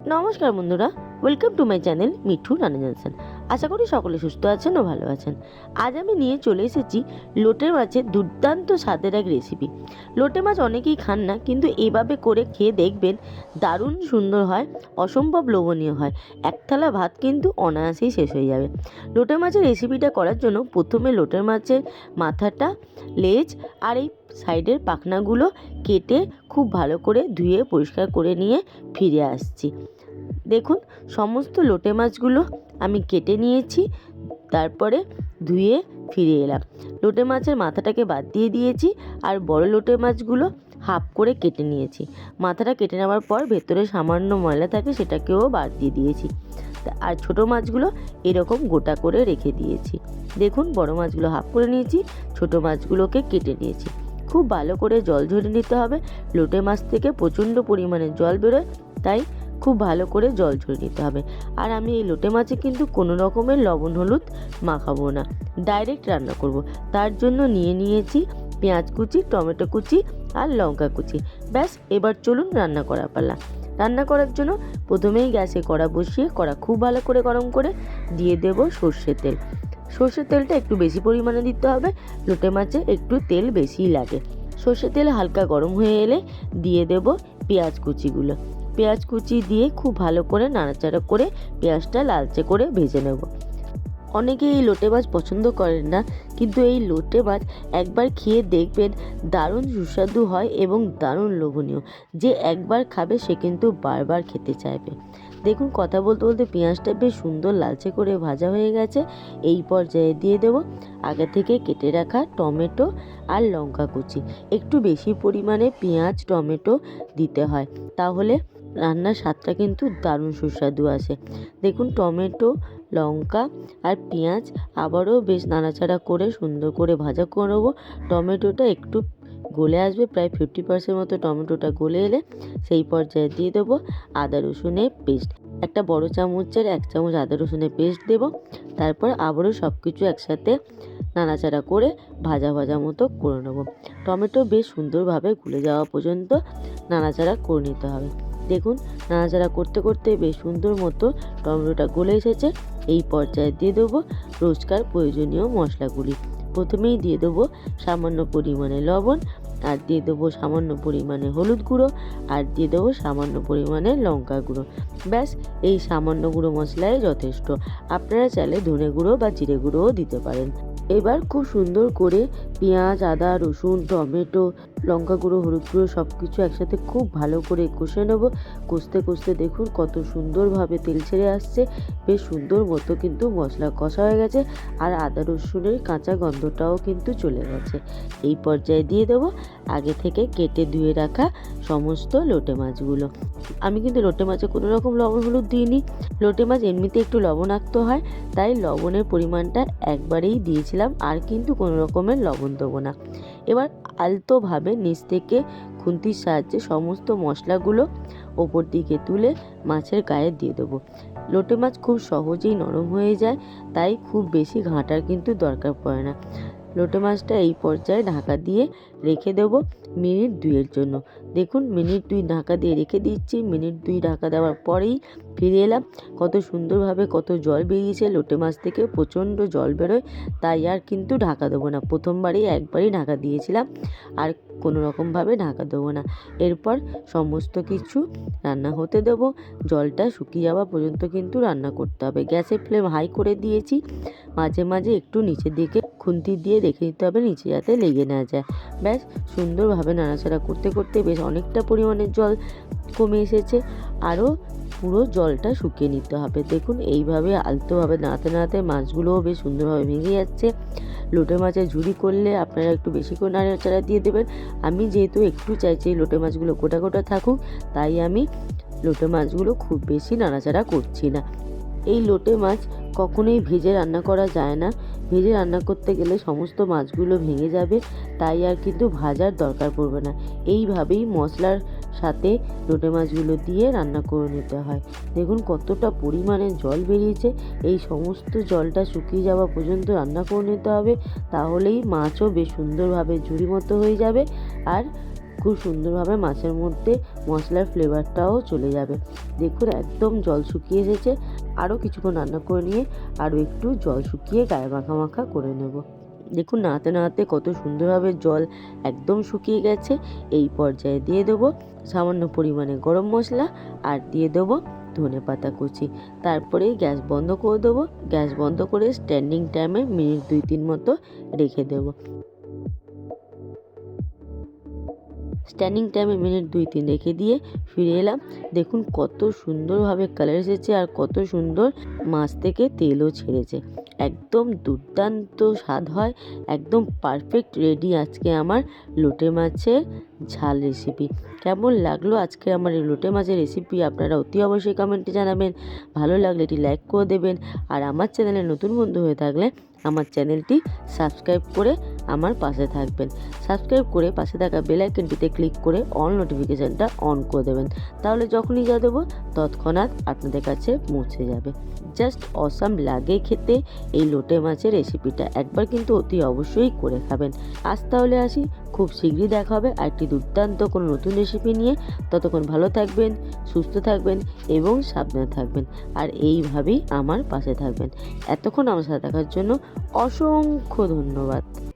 নমস্কার বন্ধুরা welcome to my channel Mithu Rana Jansen. আশা করি সকলে সুস্থ আছেন ও ভালো আছেন। আজ আমি নিয়ে চলে এসেছি লোটে মাছের দুর্দান্ত স্বাদের এক রেসিপি লোটে মাছ অনেকেই খান না, কিন্তু এভাবে করে খেয়ে দেখবেন দারুণ সুন্দর হয়, অসম্ভব লোভনীয় হয়। এক থালা ভাত কিন্তু অনায়াসেই শেষ হয়ে যাবে। লোটে মাছের রেসিপিটা করার জন্য প্রথমে লোটে মাছের মাথাটা, লেজ আর এই সাইডের পাখনাগুলো কেটে খুব ভালো করে ধুয়ে পরিষ্কার করে নিয়ে ফিরে আসছি। দেখুন, সমস্ত লোটে মাছগুলো আমি কেটে নিয়েছি, তারপরে ধুয়ে ফিরে এলাম। লোটে মাছের মাথাটাকে বাদ দিয়ে দিয়েছি আর বড় লোটে মাছগুলো হাফ করে কেটে নিয়েছি। মাথাটা কেটে নেওয়ার পর ভেতরে সামান্য ময়লা থাকে সেটাকেও বাদ দিয়ে দিয়েছি। আর ছোট মাছগুলো এরকম গোটা করে রেখে দিয়েছি। দেখুন, বড় মাছগুলো হাফ করে নিয়েছি, ছোট মাছগুলোকে কেটে নিয়েছি। খুব ভালো করে জল ঝরে নিতে হবে। লোটে মাছ থেকে প্রচণ্ড পরিমাণে জল বেরোয়, তাই খুব ভালো করে জল ঝরে নিতে হবে। আর আমি এই লোটে মাছে কিন্তু কোনো রকমের লবণ হলুদ মাখাবো না। ডাইরেক্ট রান্না করব। তার জন্য নিয়ে নিয়েছি পেঁয়াজ কুচি, টমেটো কুচি আর লঙ্কা কুচি। ব্যাস, এবার চলুন রান্না করা পালা। রান্না করার জন্য প্রথমেই গ্যাসে কড়া বসিয়ে কড়া খুব ভালো করে গরম করে দিয়ে দেব সর্ষের তেল। সর্ষের তেলটা একটু বেশি পরিমাণে দিতে হবে। লোটে মাছে একটু তেল বেশিই লাগে। সর্ষের তেল হালকা গরম হয়ে এলে দিয়ে দেব পেঁয়াজ কুচিগুলো। পেঁয়াজ কুচি দিয়ে খুব ভালো করে নাড়াচাড়া করে পেঁয়াজটা লালচে করে ভেজে নেব। অনেকে এই লোটে মাছ পছন্দ করেন না, কিন্তু এই লোটে মাছ একবার খেয়ে দেখবেন দারুণ সুস্বাদু হয় এবং দারুণ লোভনীয়। যে একবার খাবে সে কিন্তু বারবার খেতে চাইবে। দেখুন, কথা বলতে বলতে পেঁয়াজটা বেশ সুন্দর লালচে করে ভাজা হয়ে গেছে। এই পর্যায়ে দিয়ে দেব আগে থেকে কেটে রাখা টমেটো আর লঙ্কা কুচি। একটু বেশি পরিমাণে পেঁয়াজ, টমেটো দিতে হয়, তাহলে রান্নার স্বাদটা কিন্তু দারুণ সুস্বাদু আসে। দেখুন, টমেটো, লঙ্কা আর পেঁয়াজ আবারও বেশ নাড়াচাড়া করে সুন্দর করে ভাজা করে নেব। টমেটোটা একটু গলে আসবে, প্রায় ফিফটি পার্সেন্ট মতো টমেটোটা গলে এলে সেই পর্যায়ে দিয়ে দেবো আদা রসুনের পেস্ট একটা বড় চামচের এক চামচ আদা রসুনের পেস্ট দেবো। তারপর আবারও সব কিছু একসাথে নাড়াচাড়া করে ভাজা ভাজা মতো করে নেব। টমেটো বেশ সুন্দরভাবে গুলে যাওয়া পর্যন্ত নাড়াচাড়া করে নিতে হবে। দেখুন, নাড়াচাড়া করতে করতে বেশ সুন্দর মতো টমেটোটা গলে এসেছে। এই পর্যায়ে দিয়ে দেবো রোজকার প্রয়োজনীয় মশলাগুলি। প্রথমেই দিয়ে দেবো সামান্য পরিমাণে লবণ, আর দিয়ে দেবো সামান্য পরিমাণে হলুদ গুঁড়ো, আর দিয়ে দেবো সামান্য পরিমাণে লঙ্কা গুঁড়ো। ব্যাস, এই সামান্য গুঁড়ো মশলাই যথেষ্ট। আপনারা চাইলে ধনে গুঁড়ো বা জিরে গুঁড়োও দিতে পারেন। এবার খুব সুন্দর করে পেঁয়াজ, আদা, রসুন, টমেটো লঙ্কা গুঁড়ো, হলুদ গুঁড়ো সব কিছু একসাথে খুব ভালো করে কষে নেব। কষতে কষতে দেখুন কত সুন্দরভাবে তেল ছেড়ে আসছে। বেশ সুন্দর মতো কিন্তু মশলা কষা হয়ে গেছে আর আদা রসুনের কাঁচা গন্ধটাও কিন্তু চলে গেছে। এই পর্যায়ে দিয়ে দেবো আগে থেকে কেটে ধুয়ে রাখা সমস্ত লোটে মাছগুলো। আমি কিন্তু লোটে মাছে কোনো রকম লবণ হলুদ দিইনি। লোটে মাছ এমনিতে একটু লবণাক্ত হয়, তাই লবণের পরিমাণটা একবারেই দিয়েছিলাম, আর কিন্তু কোনো রকমের লবণ দেবো না। এবার আলতোভাবে নিচ থেকে খুন্তির সাহায্যে সমস্ত মশলাগুলো ওপর দিকে তুলে মাছের গায়ে দিয়ে দেবো। লোটে মাছ খুব সহজেই নরম হয়ে যায়, তাই খুব বেশি ঘাঁটার কিন্তু দরকার পড়ে না। লোটে মাছটা এই পর্যায়ে ঢাকা দিয়ে রেখে দেবো মিনিট দুইয়ের জন্য। দেখুন, মিনিট দুই ঢাকা দিয়ে রেখে দিচ্ছি। মিনিট দুই ঢাকা দেওয়ার পরেই ফিরে এলাম। কত সুন্দরভাবে কত জল বেরিয়েছে লোটে মাছ থেকে, প্রচণ্ড জল বেরোয়, তাই আর কিন্তু ঢাকা দেবো না। প্রথমবারেই একবারই ঢাকা দিয়েছিলাম, আর কোনো রকমভাবে ঢাকা দেবো না। এরপর সমস্ত কিছু রান্না হতে দেবো। জলটা শুকিয়ে যাওয়া পর্যন্ত কিন্তু রান্না করতে হবে। গ্যাসের ফ্লেম হাই করে দিয়েছি। মাঝে মাঝে একটু নিচের দিকে খুন্তি দিয়ে রেখে দিতে হবে নিচে যাতে লেগে না যায়। ব্যাস, সুন্দরভাবে নাড়াচাড়া করতে করতে বেশ অনেকটা পরিমাণে জল কমে এসেছে। আরও পুরো জলটা শুকিয়ে নিতে হবে। দেখুন, এইভাবে আলতোভাবে নাড়াতে নাড়াতে মাছগুলোও বেশ সুন্দরভাবে ভেঙে যাচ্ছে। লোটে মাছের ঝুড়ি করলে আপনারা একটু বেশি করে নাড়াচাড়া দিয়ে দেবেন। আমি যেহেতু একটু চাইছি লোটে মাছগুলো গোটা গোটা থাকুক, তাই আমি লোটে মাছগুলো খুব বেশি নাড়াচাড়া করছি না। এই লোটে মাছ কখনোই ভেজে রান্না করা যায় না। ভেজে রান্না করতে গেলে সমস্ত মাছগুলো ভেঙে যাবে, তাই আর কিন্তু ভাজার দরকার পড়বে না। এইভাবেই মশলার সাথে লোটে মাছগুলো দিয়ে রান্না করে নিতে হয়। দেখুন কতটা পরিমাণে জল বেরিয়েছে। এই সমস্ত জলটা শুকিয়ে যাওয়া পর্যন্ত রান্না করে নিতে হবে, তাহলেই মাছও বেশ সুন্দরভাবে ঝুড়ি মতো হয়ে যাবে। আর খুব সুন্দরভাবে মাছের মধ্যে মশলার ফ্লেভারটাও চলে যাবে। দেখুন, একদম জল শুকিয়ে এসেছে। আরও কিছুক্ষণ রান্না করে নিয়ে আরও একটু জল শুকিয়ে গায়ে মাখা মাখা করে নেব। দেখুন, নাড়াতে নাড়াতে কত সুন্দরভাবে জল একদম শুকিয়ে গেছে। এই পর্যায়ে দিয়ে দেবো সামান্য পরিমাণে গরম মশলা আর দিয়ে দেবো ধনে পাতা কুচি। তারপরে গ্যাস বন্ধ করে দেবো। গ্যাস বন্ধ করে স্ট্যান্ডিং টাইমে মিনিট দুই তিন মতো রেখে দেবো। স্ট্যান্ডিং টাইমে মিনিট দুই, তিন রেখে দিয়ে ফিরে এলাম। দেখুন কত সুন্দরভাবে কালার এসেছে আর কত সুন্দর মাছ থেকে তেলও ছেড়েছে। একদম দুর্দান্ত স্বাদ হয়, একদম পারফেক্ট রেডি আজকে আমার লোটে মাছের ঝাল রেসিপি কেমন লাগল আজকে আমার এই লোটে মাছের রেসিপি আপনারা অতি অবশ্যই কমেন্টে জানাবেন। ভালো লাগলে এটি লাইক করে দেবেন। আর আমার চ্যানেলে নতুন বন্ধু হয়ে থাকলে আমার চ্যানেলটি সাবস্ক্রাইব করে আমার পাশে থাকবেন। সাবস্ক্রাইব করে পাশে থাকা বেল আইকনটিতে ক্লিক করে অল নোটিফিকেশানটা অন করে দেবেন। তাহলে যখনই যা দেবো তৎক্ষণাৎ আপনাদের কাছে পৌঁছে যাবে। জাস্ট অসাম লাগে খেতে এই লোটে মাছের রেসিপিটা একবার কিন্তু অতি অবশ্যই করে খাবেন। আজ তাহলে আসি, খুব শীঘ্রই দেখা হবে আরেকটি দুর্দান্ত কোনো নতুন রেসিপি নিয়ে। ততক্ষণ ভালো থাকবেন, সুস্থ থাকবেন এবং সাবধানে থাকবেন। আর এইভাবেই আমার পাশে থাকবেন। এতক্ষণ আমার সাথে থাকার জন্য অসংখ্য ধন্যবাদ।